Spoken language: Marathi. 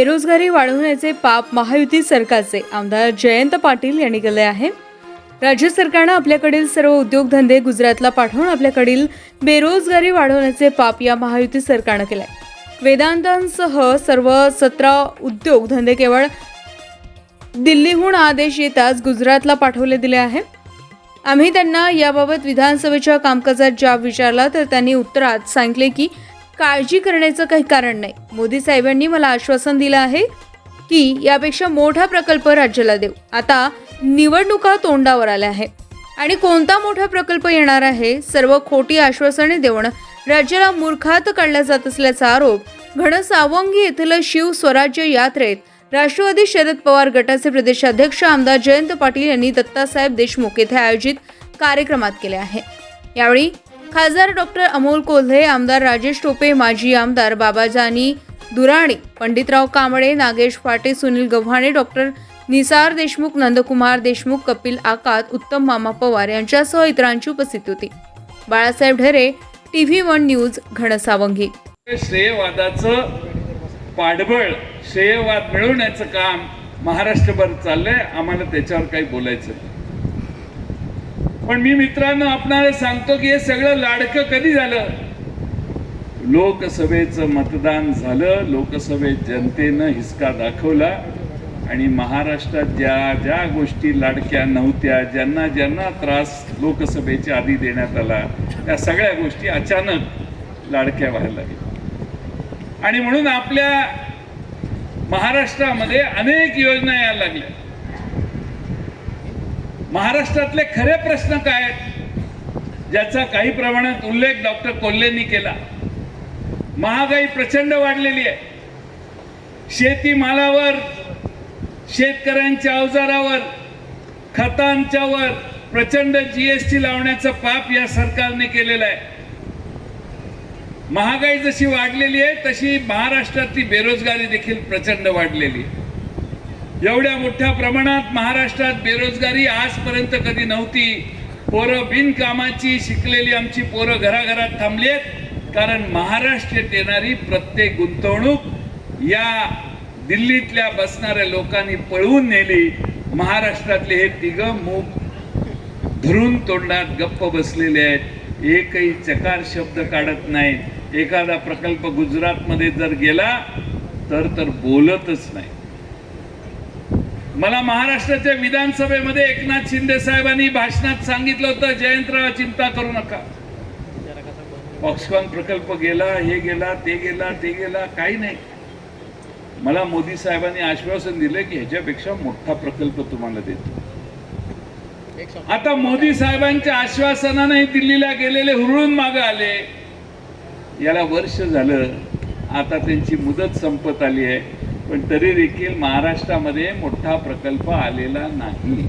बेरोजगारी वाढवण्याचे पाप महायुती सरकारचे. आमदार जयंत पाटील यांनी केले आहे. राज्य सरकारनं आपल्याकडील सर्व उद्योगधंदे गुजरातला पाठवून आपल्याकडील बेरोजगारी वाढवण्याचे पाप या महायुती सरकारनं केलंय वेदांतांसह सर्व सतरा उद्योगधंदे केवळ दिल्लीहून आदेश येताच गुजरातला पाठवले दिले आहे. आम्ही त्यांना याबाबत विधानसभेच्या कामकाजात जाब विचारला तर त्यांनी उत्तरात सांगितले की काळजी करण्याचं काही कारण नाही. मोदी साहेबांनी मला आश्वासन दिलं आहे की यापेक्षा मोठा प्रकल्प राज्याला देऊ. आता निवडणुका तोंडावर आल्या आहे आणि कोणता मोठा प्रकल्प येणार आहे सर्व खोटी आश्वासने देऊन राज्याला मूर्खात काढला जात असल्याचा आरोप घनसावंगी येथील शिव स्वराज्य यात्रेत राष्ट्रवादी शरद पवार गटाचे प्रदेशाध्यक्ष आमदार जयंत पाटील यांनी दत्तासाहेब देशमुख येथे आयोजित कार्यक्रमात केले आहे. यावेळी खासदार डॉक्टर अमोल कोल्हे आमदार राजेश टोपे माजी आमदार बाबाजानी दुराणे पंडितराव कांबळे नागेश फाटे सुनील गव्हाणे डॉक्टर निसार देशमुख नंदकुमार देशमुख कपिल आकात उत्तम मामा पवार यांच्यासह इतरांची उपस्थिती होती. Balasaheb Dhere TV one news Ghansawangi. श्रेयवादाचं पाठबळ श्रेयवाद मिळवण्याचं काम महाराष्ट्रभर चाललंय. आम्हाला त्याच्यावर काही बोलायचं नाही. पण मी मित्रांनो आपणाला सांगतो की हे सगळं लाडकं कधी झालं? लोकसभेचं मतदान झालं लोकसभेत जनतेनं हिसका दाखवला आणि महाराष्ट्रात ज्या ज्या गोष्टी लाडक्या नव्हत्या ज्यांना ज्यांना त्रास लोकसभेच्या आधी देण्यात आला त्या सगळ्या गोष्टी अचानक लाडक्या व्हायला लागल्या. आणि म्हणून आपल्या महाराष्ट्रामध्ये अनेक योजना यायला लागल्या. महाराष्ट्रातले खरे प्रश्न काय आहेत? ज्याचा काही प्रमाणात उल्लेख डॉक्टर कोल्हेंनी केला. महागाई प्रचंड वाढलेली आहे. शेतीमालावर शेतकऱ्यांच्या अवजारावर खतांच्यावर प्रचंड जीएसटी लावण्याचं पाप या सरकारने केलेलं आहे. महागाई जशी वाढलेली आहे तशी महाराष्ट्रातली बेरोजगारी देखील प्रचंड वाढलेली आहे. एवढ्या मोठ्या प्रमाणात महाराष्ट्रात बेरोजगारी आजपर्यंत कधी नव्हती. पोरं बिनकामाची शिकलेली आमची पोरं घराघरात थांबली आहेत. कारण महाराष्ट्रात येणारी प्रत्येक गुंतवणूक या दिल्लीतल्या बसणाऱ्या लोकांनी पळवून नेली. महाराष्ट्रातले हे तिघं मूग धरून तोंडात गप्प बसलेले आहेत. एकही चकार शब्द काढत नाहीत. एखादा प्रकल्प गुजरातमध्ये जर गेला तर तर बोलतच नाही. मला महाराष्ट्राच्या विधानसभेमध्ये एकनाथ शिंदे साहेबांनी भाषणात सांगितलं होतं जयंतराव चिंता करू नका. फॉक्सकॉन प्रकल्प गेला हे गेला ते गेला ते गेला काही नाही. मला मोदी साहेबांनी आश्वासन दिलं की ह्याच्यापेक्षा मोठा प्रकल्प तुम्हाला देतो. आता मोदी साहेबांच्या आश्वासनाने दिल्लीला गेलेले हुरळून मागे आले. याला वर्ष झालं आता त्यांची मुदत संपत आली आहे. पण तरी देखील महाराष्ट्रामध्ये मोठा प्रकल्प आलेला नाही.